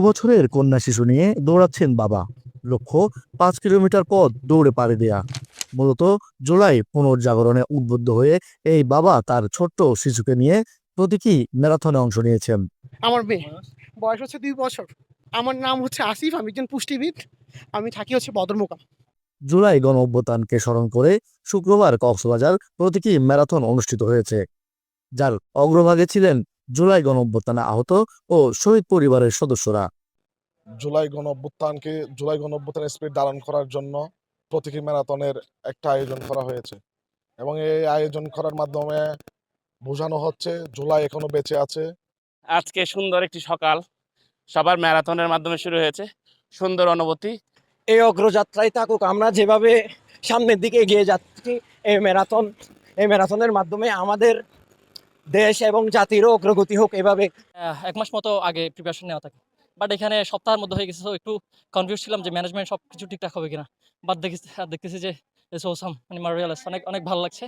বছরের কন্যা শিশু নিয়ে দৌড়াচ্ছেন বাবা। লক্ষ্য পাঁচ কিলোমিটার পথ দৌড়ে পাড়ি দেয়া। মূলত জুলাই পুনর্জাগরণে উদ্বুদ্ধ হয়ে এই বাবা তার ছোট্ট শিশুকে নিয়ে প্রতীকী ম্যারাথনে অংশ নিয়েছেন। আমার মেয়ে বয়স হচ্ছে দুই বছর। আমার নাম হচ্ছে আসিফ আমি একজন পুষ্টিবিদ। আমি থাকি হচ্ছে বদরমোকাম। জুলাই গণ অভ্যুত্থানকে স্মরণ করে শুক্রবার কক্সবাজার প্রতীকী ম্যারাথন অনুষ্ঠিত হয়েছে। যার অগ্রভাগে ছিলেন জুলাই গণ অভ্যুত্থানে আহত ও শহীদ পরিবারের সদস্যরা। জুলাই গণ অভ্যুত্থানকে জুলাই গণ অভ্যুত্থানের স্পিড ধারণ করার জন্য প্রতীকী ম্যারাথনের একটা আয়োজন করা হয়েছে। এবং এই আয়োজন করার মাধ্যমে বোঝানো হচ্ছে জুলাই এখনও বেঁচে আছে। আজকে সুন্দর একটি সকাল। সবার ম্যারাথনের মাধ্যমে শুরু হয়েছে। সুন্দর অনুভূতি। এই অগ্রযাত্রায় থাকুক আমরা যেভাবে সামনের দিকে এগিয়ে যাচ্ছি এই ম্যারাথন এই ম্যারাথনের মাধ্যমে আমাদের দেশ এবং জাতিরও অগ্রগতি হোক এভাবে। এক মাস মতো আগে প্রিপারেশন নেওয়া থাকে। বাট এখানে সপ্তাহের মধ্যে হয়ে গেছে তো একটু কনফিউজ ছিলাম যে ম্যানেজমেন্ট সব কিছু ঠিকঠাক হবে কিনা। বাট দেখেছি আর দেখতেছি যে সোসাম মানে অনেক অনেক ভালো লাগছে।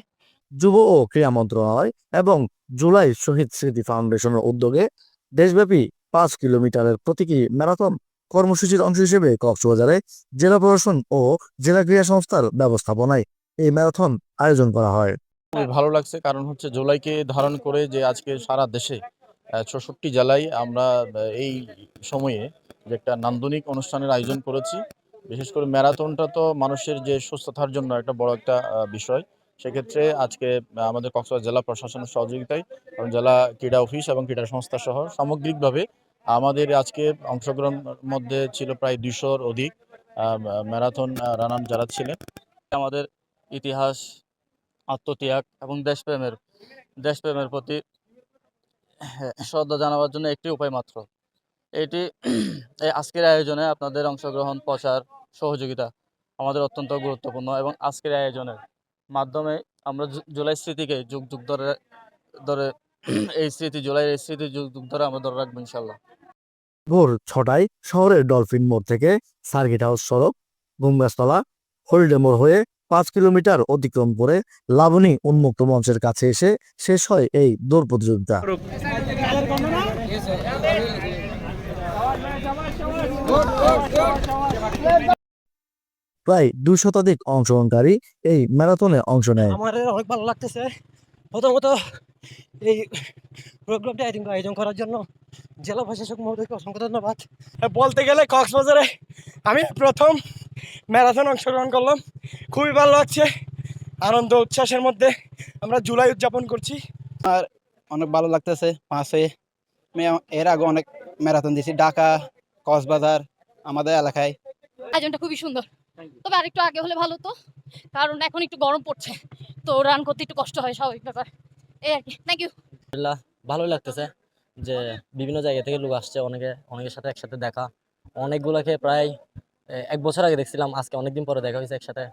যুব ও ক্রীড়া মন্ত্রণালয় এবং জুলাই শহীদ স্মৃতি ফাউন্ডেশনের উদ্যোগে দেশব্যাপী পাঁচ কিলোমিটারের প্রতীকী ম্যারাথন কর্মসূচির অংশ হিসেবে কক্সবাজারে জেলা প্রশাসন ও জেলা ক্রীড়া সংস্থার ব্যবস্থাপনায় এই ম্যারাথন আয়োজন করা হয়। খুবই ভালো লাগছে। কারণ হচ্ছে জুলাইকে ধারণ করে যে আজকে সারা দেশে ছষট্টি জেলায় আমরা এই সময়ে যে একটা নান্দনিক অনুষ্ঠানের আয়োজন করেছি। বিশেষ করে ম্যারাথনটা তো মানুষের যে সুস্থতার জন্য একটা বড় একটা বিষয়। সেক্ষেত্রে আজকে আমাদের কক্সবাজার জেলা প্রশাসনের সহযোগিতায় এবং জেলা ক্রীড়া অফিস এবং ক্রীড়া সংস্থা সহ সামগ্রিকভাবে আমাদের আজকে অংশগ্রহণ মধ্যে ছিল প্রায় দুশোর অধিক ম্যারাথন রানার যারা ছিলেন আমাদের ইতিহাস আত্মত্যাগ এবং দেশপ্রেমের দেশপ্রেমের প্রতি শ্রদ্ধা জানাবার জন্য একটি উপায় মাত্র। এটি এই আজকের আয়োজনে আপনাদের অংশগ্রহণ, প্রচার, সহযোগিতা আমাদের অত্যন্ত গুরুত্বপূর্ণ এবং আজকের আয়োজনের মাধ্যমে আমরা জুলাই স্মৃতিকে যুগ যুগ ধরে ধরে এই স্মৃতি, জুলাইয়ের এই স্মৃতি যুগ যুগ ধরে আমরা ধরে রাখব ইনশাল্লাহ ভোর ছটায় শহরের ডলফিন মোড় থেকে সার্কিট হাউস সড়ক গুমগাছতলা হলিডে মোড় হয়ে পাঁচ কিলোমিটার অতিক্রম করে লাবণী উন্মুক্ত মঞ্চের কাছে এসে শেষ হয় এই দৌড় প্রতিযোগিতা। প্রায় দুই শতাধিক অংশগ্রহণকারী এই ম্যারাথনে অংশ নেয়। আমার অনেক ভালো লাগতেছে। প্রথমত এই প্রোগ্রামটি আয়োজন করার জন্য জেলা প্রশাসক মহোদয়কে অসংখ্য ধন্যবাদ। বলতে গেলে কক্সবাজারে আমি প্রথম ম্যারাথন অংশগ্রহণ করলাম। খুবই ভালো লাগছে। আনন্দ উচ্ছ্বাসের মধ্যে আমরা জুলাই উদযাপন করছি। আর অনেক ভালো লাগতেছে। পাশে আমি এর আগে অনেক ম্যারাথন দিয়েছি। ঢাকা কক্সবাজার আমাদের এলাকায়। আয়োজনটা খুবই সুন্দর। তবে আরেকটু আগে হলে ভালো হতো। কারণ এখন একটু গরম পড়ছে। তো রান করতে একটু কষ্ট হয় স্বাভাবিক ব্যাপার। এই আর কি। থ্যাংক ইউ ভালোই লাগতেছে যে বিভিন্ন জায়গা থেকে লোক আসছে। অনেকে অনেকের সাথে একসাথে দেখা। অনেকগুলোকে প্রায় এক বছর আগে দেখছিলাম আজকে অনেকদিন পরে দেখা হয়েছে একসাথে।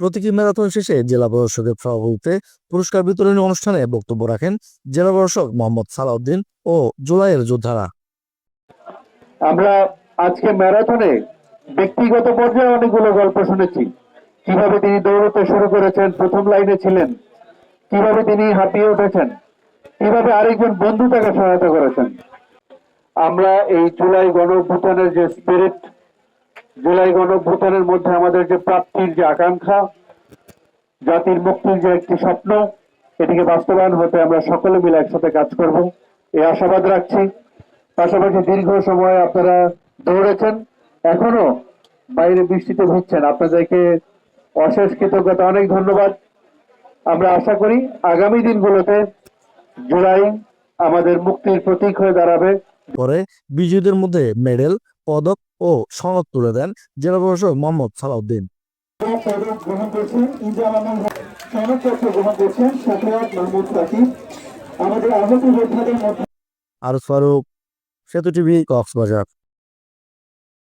প্রতীকী ম্যারাথন শেষে জেলা প্রশাসকের সভাপতিতে পুরস্কার বিতরণী অনুষ্ঠানে বক্তব্য রাখেন জেলা প্রশাসক মোহাম্মদ সালাউদ্দিন ও জুলাইয়ের যোদ্ধারা। আমরা আজকে ম্যারাথনে ব্যক্তিগত পর্যায়ে অনেকগুলো গল্প শুনেছি। কীভাবে তিনি দৌড়তে শুরু করেছেন প্রথম লাইনে ছিলেন কীভাবে তিনি হাঁপিয়ে উঠেছেন কীভাবে আরেকজন বন্ধু তাকে সহায়তা করেছেন। আমরা এই জুলাই গণ যে স্পিরিট জুলাই গণ মধ্যে আমাদের যে প্রাপ্তির যে আকাঙ্ক্ষা, জাতির মুক্তির যে একটি স্বপ্ন, এটিকে বাস্তবায়ন হতে আমরা সকলে মিলে একসাথে কাজ করব। এই আশাবাদ রাখছি। পাশাপাশি দীর্ঘ সময় আপনারা দৌড়েছেন, এখনও বাইরে বৃষ্টিতে ভিজছেন। আপনাদেরকে অশেষ কৃতজ্ঞতা, অনেক ধন্যবাদ। আমরা আশা করি আগামী দিনগুলোতে জুলাই আমাদের মুক্তির প্রতীক হয়ে দাঁড়াবে। পরে বিজয়ীদের মধ্যে মেডেল পদক ও সনদ তুলে দেন জেলা প্রশাসক মোহাম্মদ সালাউদ্দিন। পদক গ্রহণ করছেন ইন্দিরা সনদপত্র গ্রহণ করছেন সাফিয়াত মাহমুদ সাকিব। আমাদের আহত যোদ্ধাদের মধ্যে আরস ফারুক সেতু টিভি কক্সবাজার।